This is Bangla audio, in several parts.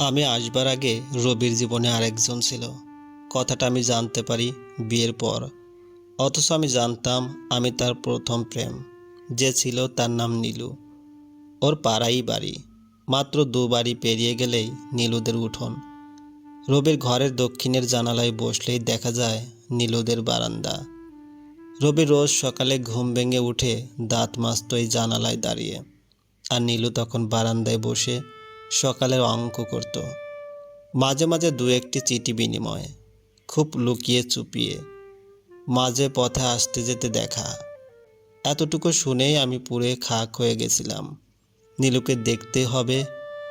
আমি আসবার আগে রবির জীবনে আরেকজন ছিল। কথাটা আমি জানতে পারি বিয়ের পর। অথচ আমি জানতাম আমি তার প্রথম প্রেম, যে ছিল তার নাম নীলু। ওর পাড়াই বাড়ি, মাত্র দু বাড়ি পেরিয়ে গেলেই নীলুদের উঠোন। রবির ঘরের দক্ষিণের জানালায় বসলেই দেখা যায় নীলুদের বারান্দা। রবি রোজ সকালে ঘুম ভেঙে উঠে দাঁত মাজত এই জানালায় দাঁড়িয়ে। আর নীলু তখন বারান্দায় বসে সকালের অঙ্ক করত। মাঝে মাঝে দু একটি চিঠি বিনিময়, খুব লুকিয়ে চুপিয়ে, মাঝে পথে আসতে যেতে দেখা। এতটুকু শুনেই আমি পুরে খাক হয়ে গেছিলাম। নীলুকে দেখতে হবে,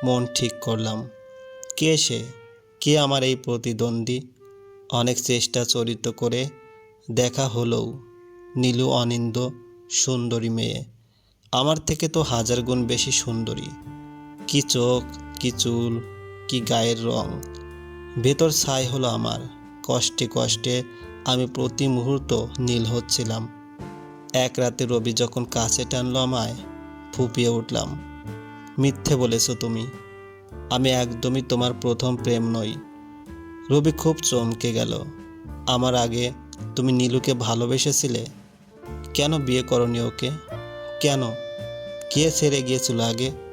মন ঠিক করলাম। কে সে? কে আমার এই প্রতিদ্বন্দ্বী? অনেক চেষ্টা চরিত করে দেখা হলেও নীলু অনিন্দ সুন্দরী মেয়ে। আমার থেকে তো হাজার গুণ বেশি সুন্দরী। কি চোখ, কি চুল, কি গায়ের রং? ভেতর ছাই হলো আমার। কষ্টে কষ্টে আমি প্রতি মুহূর্ত নীল হচ্ছিলাম। এক রাতে রবি যখন কাছে টানলো আমায়, ফুপিয়ে উঠলাম। মিথ্যে বলেছ তুমি, আমি একদমই তোমার প্রথম প্রেম নই। রবি খুব চমকে গেল। আমার আগে তুমি নীলুকে ভালোবেসেছিলে? কেন বিয়ে করনি ওকে? কেন? কে ছেড়ে গিয়েছিল আগে?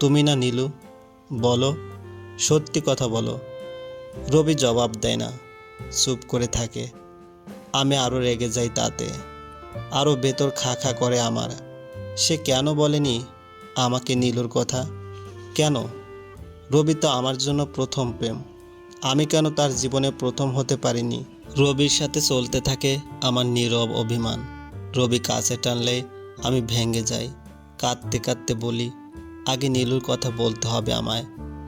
তুমি না নীলু? বলো, সত্যি কথা বলো। রবি জবাব দেয় না, চুপ করে থাকে। আমি আরও রেগে যাই তাতে। আরও ভেতর খা খা করে আমার। সে কেন বলেনি আমাকে নীলুর কথা? কেন? রবি তো আমার জন্য প্রথম প্রেম। আমি কেন তার জীবনে প্রথম হতে পারিনি? রবির সাথে চলতে থাকে আমার নীরব অভিমান। রবি কাছে টানলে আমি ভেঙে যাই। কাঁদতে কাঁদতে বলি আগে নীলুর কথা বলতে হবে আমায়।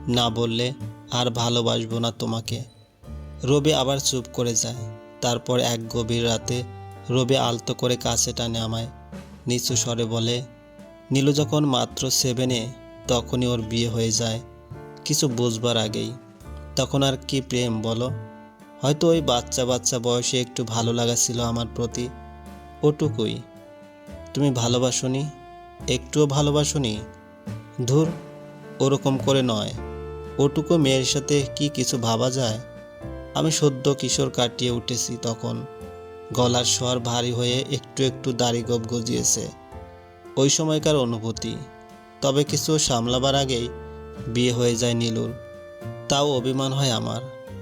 না বললে আর ভালোবাসবো না তোমাকে। রবি আবার চুপ করে যায়। তারপর এক গভীর রাতে রবি আলতো করে কাছে টানে আমায়। নিচু স্বরে বলে, নীলু যখন মাত্র সেভেনে তখনই ওর বিয়ে হয়ে যায়। কিছু বুঝবার আগেই। তখন আর কি প্রেম বলো? হয়তো ওই বাচ্চা বাচ্চা বয়সে একটু ভালো লাগা ছিল আমার প্রতি। ওটুকুই। তুমি ভালোবাসনি? একটুও ভালোবাসনি? ধুর, ওরকম করে নয়। ওটুকু মেয়ের সাথে কি কিছু ভাবা যায়? আমি সদ্য কিশোর কাটিয়ে উঠেছি তখন। গলার স্বর ভারী হয়ে একটু একটু দাড়ি গোপ গজিয়েছে। ওই সময়কার অনুভূতি। তবে কিছু সামলাবার আগেই বিয়ে হয়ে যায় নীলুর। তাও অভিমান হয় আমার।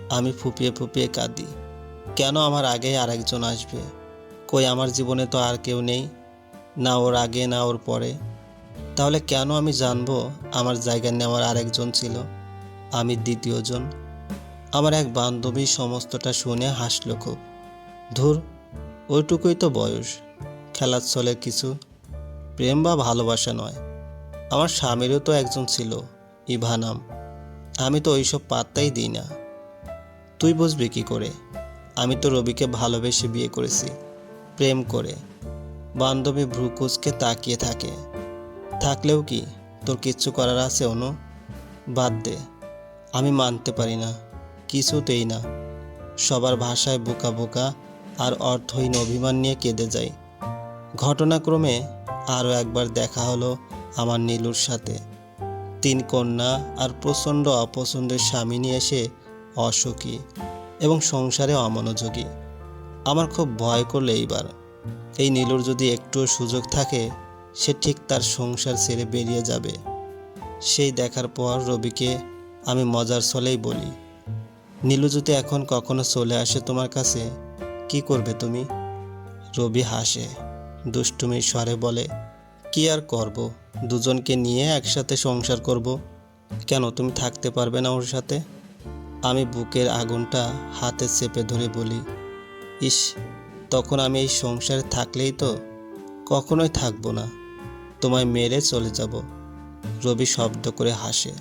আমি ফুপিয়ে ফুপিয়ে কাঁদি। কেন আমার আগেই আরেকজন আসবে? কই আমার জীবনে তো আর কেউ নেই। না ওর আগে, না ওর পরে। তাহলে কেন আমি জানব আমার জায়গা নেওয়ার আরেকজন ছিল? আমি দ্বিতীয়জন। আমার এক বান্ধবী সমস্তটা শুনে হাসল খুব। ধুর, ওইটুকুই তো বয়স। খেলার ছলে কিছু। প্রেম বা ভালোবাসা নয়। আমার স্বামীরও তো একজন ছিল ইভা নাম আমি তো ওইসব পাত্তাই দিই না। তুই বুঝবি কি করে? আমি তো রবিকে ভালোবেসে বিয়ে করেছি। প্রেম করে। বান্ধবী ভ্রুকুচকে তাকিয়ে থাকে। থাকলেও কি তোর কিচ্ছু করার আছে, অনু? বাদ দে। আমি মানতে পারি না, কিছুতেই না। সবার ভাষায় বোকা বোকা আর অর্থহীন অভিমান নিয়ে কেঁদে যাই। ঘটনাক্রমে আরও একবার দেখা হলো আমার নীলুর সাথে। তিন কন্যা আর প্রচণ্ড অপছন্দের স্বামী নিয়ে এসে অসুখী এবং সংসারে অমনোযোগী। আমার খুব ভয় করলে এইবার। এই নীলুর যদি একটুও সুযোগ থাকে সে ঠিক তার সংসার ছেড়ে বেরিয়ে যাবে। সেই দেখার পর রবিকে আমি মজার ছলেই বলি, নীলু যদি এখন কখনো চলে আসে তোমার কাছে, কি করবে তুমি? রবি হাসে, দুষ্টুমি স্বরে বলে, কি আর করব? দুজনকে নিয়ে একসাথে সংসার করব? কেন তুমি থাকতে পারবে না ওর সাথে? আমি বুকের আগুনটা হাতে চেপে ধরে বলি, ইস, তখন আমি এই সংসারে থাকলেই তো কখনোই থাকব না। তোমায় মেরে চলে যাব। রবি শব্দ করে হাসে।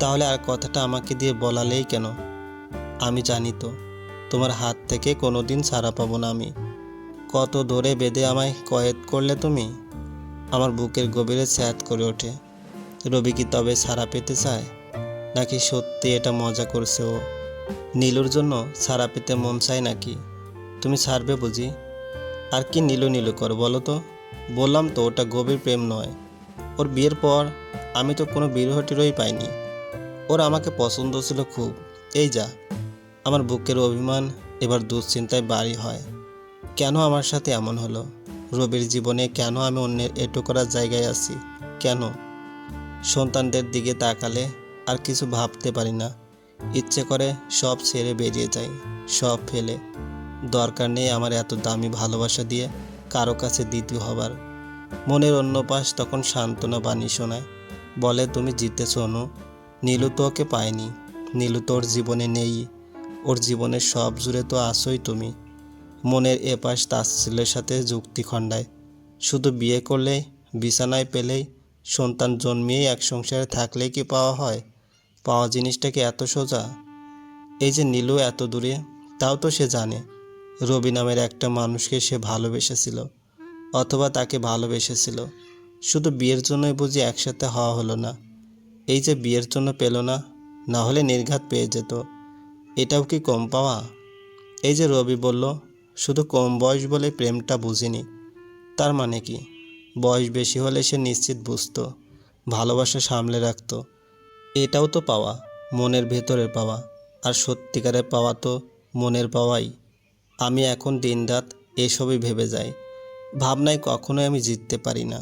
তাহলে আর কথাটা আমাকে দিয়ে বলালেই কেন? আমি জানি তো, তোমার হাত থেকে কোনোদিন ছাড়া পাবো না আমি। কত দূরে বেঁধে আমায় কয়েদ করলে তুমি? আমার বুকের গভীরে স্যাত করে ওঠে। রবি কি তবে ছাড়া পেতে চায়? নাকি সত্যি এটা মজা করছে ও? নীলুর জন্য ছাড়া পেতে মন চায় নাকি? তুমি ছাড়বে বুঝি? আর কি নীলু নীলু কর বলো তো? বললাম তো, ওটা গভীর প্রেম নয়। ওর বিয়ের পর আমি তো কোনো বিরহ টিরোই পাইনি। ওর আমাকে পছন্দ ছিল খুব। এই যা, আমার বুকের অভিমান এবার দুশ্চিন্তায় বাড়ি হয়। কেন আমার সাথে এমন হলো? রবির জীবনে কেন আমি অন্যের এটো করার জায়গায় আছি? কেন? সন্তানদের দিকে তাকালে আর কিছু ভাবতে পারি না। ইচ্ছে করে সব ছেড়ে বেরিয়ে যাই, সব ফেলে। দরকার নেই আমার এত দামি ভালোবাসা দিয়ে। কারও কাছে দ্বিতীয় হবার। মনের অন্য পাশ তখন সান্ত্বনা বাণী শোনায়, বলে, তুমি জিতেছ, অনু। নীলু তো ওকে পায়নি। নীলু তো ওর জীবনে নেই। ওর জীবনের সব জুড়ে তো আসোই তুমি। মনের এপাশ তাচ্ছিলের সাথে যুক্তি খণ্ডায়। শুধু বিয়ে করলে বিছানায় পেলেই, সন্তান জন্মিয়েই এক সংসারে থাকলেই কি পাওয়া হয়? পাওয়া জিনিসটা কি এত সোজা? এই যে নীলু এত দূরে, তাও তো সে জানে। রবি নামের একটা মানুষকে সে ভালোবেসেছিল, অথবা তাকে ভালোবেসেছিল। শুধু বিয়ের জন্যই বুঝি একসাথে হওয়া হলো না। এই যে বিয়ের জন্য পেল না না হলে নির্ঘাত পেয়ে যেত। এটাও কি কম পাওয়া? এই যে রবি বলল, শুধু কম বয়স বলে প্রেমটা বুঝিনি। তার মানে কি? বয়স বেশি হলে সে নিশ্চিত বুঝতো, ভালোবাসা সামলে রাখত। এটাও তো পাওয়া, মনের ভেতরের পাওয়া, আর সত্যিকারের পাওয়া তো মনের পাওয়াই। আমি এখন দিনরাত এসবই ভেবে যাই। ভাবনায় কখনোই আমি জিততে পারি না।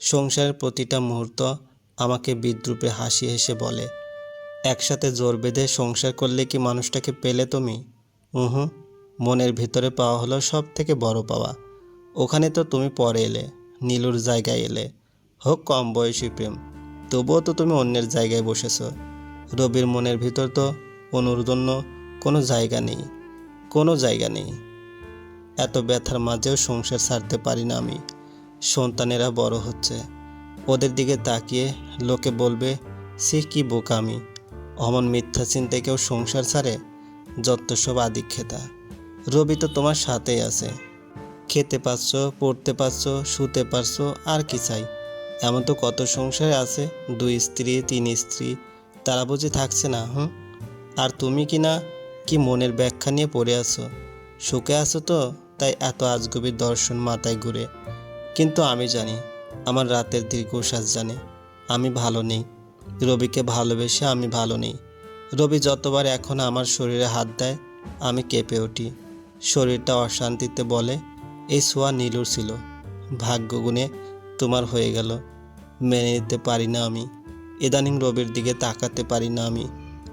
সংসারের প্রতিটা মুহূর্ত আমাকে বিদ্রুপে হাসি হেসে বলে, একসাথে জোর বেঁধে সংসার করলে কি মানুষটাকে পেলে তুমি? হুম মনের ভিতরে পাওয়া হলো সব থেকে বড় পাওয়া। ওখানে তো তুমি পরে এলে, নীলুর জায়গায় এলে। হোক, কম বয়সী প্রেম, তবুও তো তুমি অন্যের জায়গায় বসেছো। রবির মনের ভিতর তো অনুর জন্য কোনো জায়গা নেই। কোনো জায়গা নেই। এত ব্যথার মাঝেও সংসার ছাড়তে পারি না আমি। সন্তানেরা বড় হচ্ছে। ওদের দিকে তাকিয়ে লোকে বলবে, সে কি বোকামি অমন মিথ্যা চিন্তায় কেউ সংসার ছাড়ে? যত সব আদিক্ষেতা। রবি তো তোমার সাথেই আছে। খেতে পারছ, পড়তে পারছ, শুতে পারছ, আর কি চাই? এমন তো কত সংসারে আছে, দুই স্ত্রী, তিন স্ত্রী। তারা বুঝি থাকছে না, হুম? আর তুমি কি না কি মনের ব্যাখ্যা নিয়ে পড়ে আছো? সুখে আছো তো? তাই এত আজগবির দর্শন মাথায় ঘুরে। কিন্তু আমি জানি, আমার রাতের দীর্ঘশ্বাস জানে, আমি ভালো নেই। রবিকে ভালোবেসে আমি ভালো নেই। রবি যতবার এখন আমার শরীরে হাত দেয়, আমি কেঁপে উঠি। শরীরটা অশান্তিতে বলে, এই সোয়া নীলুর ছিল। ভাগ্যগুণে তোমার হয়ে গেল। মেনে নিতে পারি না আমি। ইদানিং রবির দিকে তাকাতে পারি না আমি।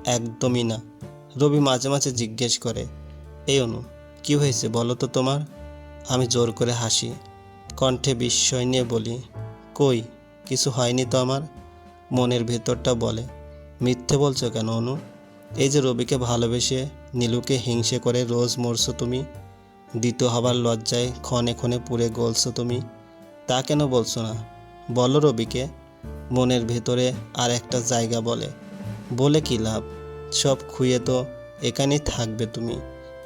একদমই না। রবি মাঝে মাঝে জিজ্ঞেস করে, এই অনু, কি হয়েছে বলো তো তোমার? আমি জোর করে হাসি, কণ্ঠে বিস্ময় নিয়ে বলি, কই, কিছু হয়নি তো আমার? মনের ভেতরটা বলে, মিথ্যে বলছো কেন অনু? এই যে রবিকে ভালোবেসে নীলুকে হিংসে করে রোজ মরছো তুমি দ্বিতীয় হবার লজ্জায় ক্ষণে ক্ষণে পুড়ে গলছো তুমি, তা কেন বলছো না? বলো রবিকে। মনের ভেতরে আর একটা জায়গা বলে বলে কি লাভ? সব খুঁয়ে তো এখানেই থাকবে তুমি।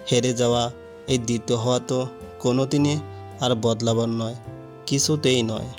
হেরে যাওয়া এই দ্বিতীয় হওয়া তো কোনোদিনই আর বদলাবার নয়, কিছুতেই নয়।